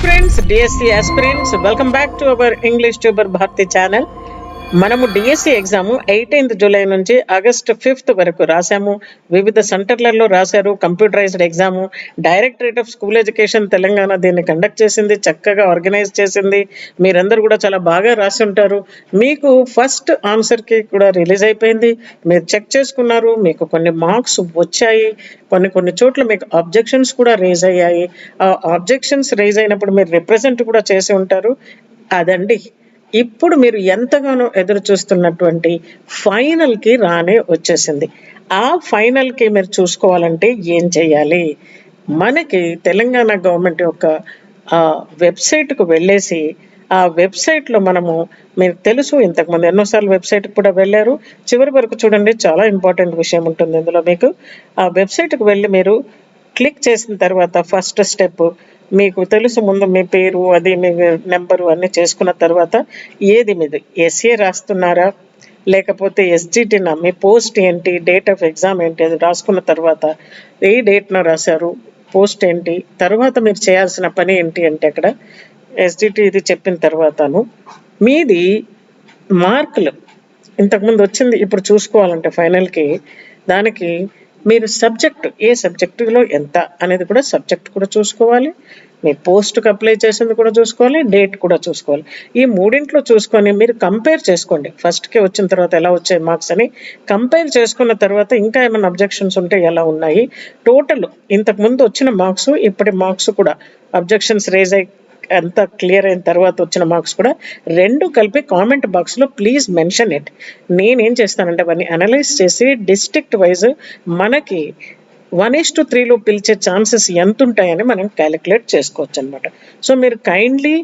Friends, DSC aspirants, welcome back to our English Tuber Bharti channel. మనము DSC exam eighteenth July నుంచి August fifth వరకు రాశాము. వివిధ సెంటర్లలో రాశారు. Computerized exam directorate of school education Telangana దీన్ని కండక్ట్ చేసింది చక్కగా ఆర్గనైజ్ చేసింది. మీరందరూ కూడా చాలా బాగా రాసి ఉంటారు. మీకు ఫస్ట్ ఆన్సర్కి కూడా రిలీజ్ అయిపోయింది. మీరు చెక్ చేసుకున్నారు. మీకు కొన్ని మార్క్స్ వచ్చాయి. కొన్ని కొన్ని చోట్ల మీకు అబ్జెక్షన్స్ కూడా రేజ్ అయ్యాయి. ఆ అబ్జెక్షన్స్ రేజ్ అయినప్పుడు మీరు రిప్రజెంట్ కూడా చేసి ఉంటారు. అదండి. ఇప్పుడు మీరు ఎంతగానో ఎదురు చూస్తున్నటువంటి ఫైనల్కి రానే వచ్చేసింది. ఆ ఫైనల్కి మీరు చూసుకోవాలంటే ఏం చేయాలి? మనకి తెలంగాణ గవర్నమెంట్ యొక్క వెబ్సైట్కు వెళ్ళేసి ఆ వెబ్సైట్లో మనము మీకు తెలుసు ఇంతకుముందు ఎన్నోసార్లు వెబ్సైట్కి కూడా వెళ్ళారు. చివరి వరకు చూడండి చాలా ఇంపార్టెంట్ విషయం ఉంటుంది ఇందులో మీకు. ఆ వెబ్సైట్కి వెళ్ళి మీరు క్లిక్ చేసిన తర్వాత ఫస్ట్ స్టెప్ మీకు తెలుసు ముందు మీ పేరు అది మీ నెంబరు అన్నీ చేసుకున్న తర్వాత ఏది మీది? ఎస్ఏ రాస్తున్నారా? లేకపోతే ఎస్జిటీనా మీ పోస్ట్ ఏంటి? డేట్ ఆఫ్ ఎగ్జామ్ ఏంటి? అది రాసుకున్న తర్వాత ఏ డేట్న రాశారు? పోస్ట్ ఏంటి? తర్వాత మీరు చేయాల్సిన పని ఏంటి అంటే అక్కడ ఎస్జిటి ఇది చెప్పిన తర్వాతను మీది మార్కులు ఇంతకుముందు వచ్చింది ఇప్పుడు చూసుకోవాలంటే ఫైనల్కి దానికి మీరు సబ్జెక్ట్ ఏ సబ్జెక్టులో ఎంత అనేది కూడా సబ్జెక్ట్ కూడా చూసుకోవాలి. మీ పోస్ట్కి అప్లై చేసింది కూడా చూసుకోవాలి డేట్ కూడా చూసుకోవాలి. ఈ మూడింట్లో చూసుకొని మీరు కంపేర్ చేసుకోండి. ఫస్ట్కే వచ్చిన తర్వాత ఎలా వచ్చాయి మార్క్స్ అని కంపేర్ చేసుకున్న తర్వాత ఇంకా ఏమైనా అబ్జెక్షన్స్ ఉంటే ఎలా ఉన్నాయి? టోటల్ ఇంతకుముందు వచ్చిన మార్క్స్ ఇప్పటి మార్క్స్ కూడా అబ్జెక్షన్స్ రేజ్ అయ్యి అంతా క్లియర్ అయిన తర్వాత వచ్చిన మార్క్స్ కూడా రెండు కలిపి కామెంట్ బాక్స్లో ప్లీజ్ మెన్షన్ ఇట్. నేనేం చేస్తానంటే అవన్నీ అనలైజ్ చేసి డిస్ట్రిక్ట్ వైజ్ మనకి వన్ ఇస్ టు త్రీలో పిలిచే ఛాన్సెస్ ఎంత ఉంటాయని మనం క్యాలిక్యులేట్ చేసుకోవచ్చు అనమాట సో మీరు kindly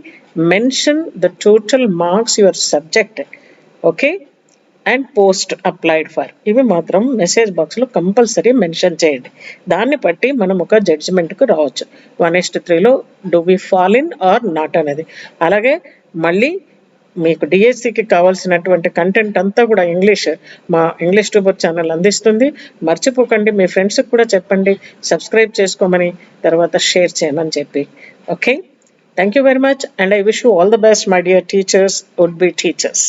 mention the total marks your subject. Okay? And post applied for ఇవి మాత్రం మెసేజ్ బాక్స్లో కంపల్సరీ మెన్షన్ చేయండి. దాన్ని బట్టి మనం ఒక జడ్జిమెంట్కు రావచ్చు. వన్ ఎస్ట్ త్రీలో do we fall in or not అనేది. అలాగే మళ్ళీ మీకు డిఎస్సికి కావాల్సినటువంటి కంటెంట్ అంతా కూడా ఇంగ్లీష్ మా ఇంగ్లీష్ ట్యూబర్ ఛానల్ అందిస్తుంది. మర్చిపోకండి మీ ఫ్రెండ్స్కి కూడా చెప్పండి. సబ్స్క్రైబ్ చేసుకోమని తర్వాత షేర్ చేయమని చెప్పి. Okay thank you very much and I wish you all the best my dear teachers would be teachers